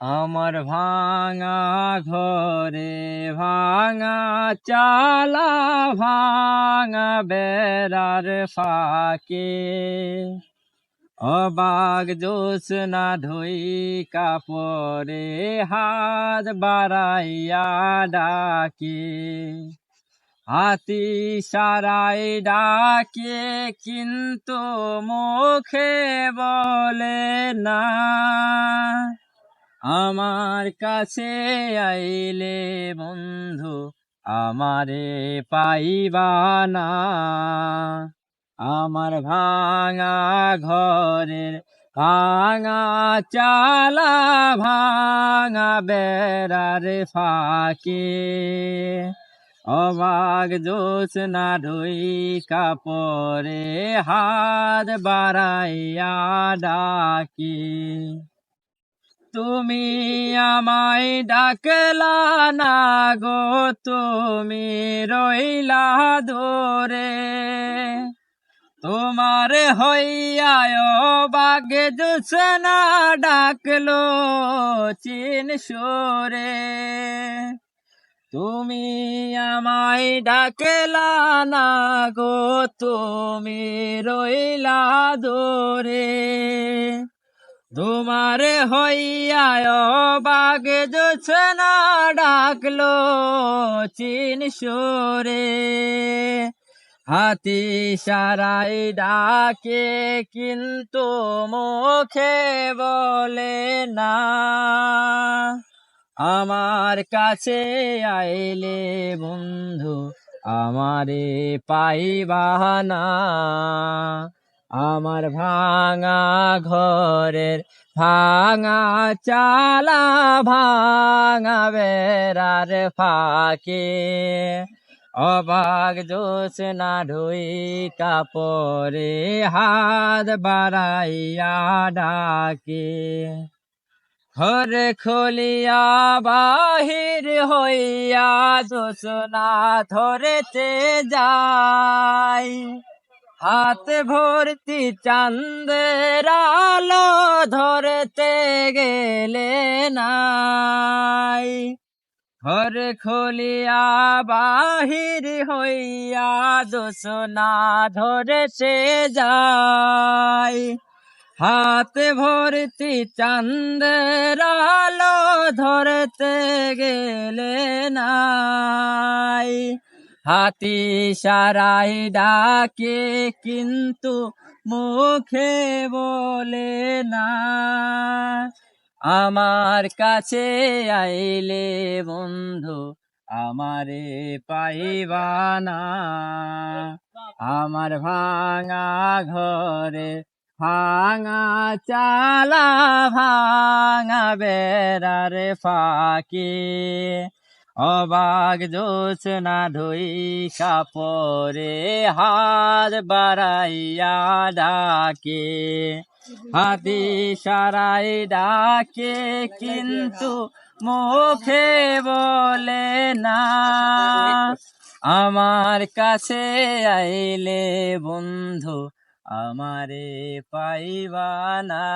আমার ভাঙা ঘরে ভাঙা চালা ভাঙা বেড়ার ফাঁকে। অবাগ জোসনা ধুই কাপড়ে হাত বাড়াইয়া ডাকে। হাতি সারাই ডাকে, কিন্তু মুখে বলে না। আমার কাছে আইলে বন্ধু, আমারে পাইবা না। আমার ভাঙা ঘরের ভাঙা চালা, ভাঙা বেড়ার ফাঁকে। অবাক জোস না ঢুই কাপড়ে হাত বাড়াইয়া ডাকি। তুমি আমায় ডাকলা না গো, তুমি রইলা দূরে। তোমার হইয়ায় বাগে জোসনা ডাকলো চিন সুরে। তুমি আমায় ডাকলা না গো, তুমি রইলা দূরে। তোমার হইয়ায় বাগে জোছনা ডাকলো চিন সুরে। হাতি সারাই ডাকে কিন্তু মুখে বলে না। আমার কাছে আইলে বন্ধু, আমারে পাইবা না। আমার ভাঙা ঘরের ভাঙা চালা ভাঙা বেড়ার ফাঁকে। অবাক জোস না ঢুই কাপড়ে হাত বাড়াইয়া ডাকে। ঘর খুলিয়া বাহির হইয়া জোস না ধরেতে যায়। হাত ভর্তি চান্দের আলো ধরতে গেলে নাই। ঘর খুলিয়া বাহির হইয়া দোসনা ধরেছে যায়। হাত ভর্তি চান্দের আলো ধরতে গেলে নাই। হাতি সারাই ডাকে, কিন্তু মুখে বলে না। আমার কাছে আইলে বন্ধু, আমারে পাইবা না। আমার ভাঙা ঘরে ভাঙা চালা, ভাঙা বেড়ার ফাঁকে। অবাক না ধুই কাপড়ে হাত বাড়াইয়া ডাকে। হাতি সারাই ডাকে, কিন্তু মুখে বলে না। আমার কাছে আইলে বন্ধু আমারে পাইবা না।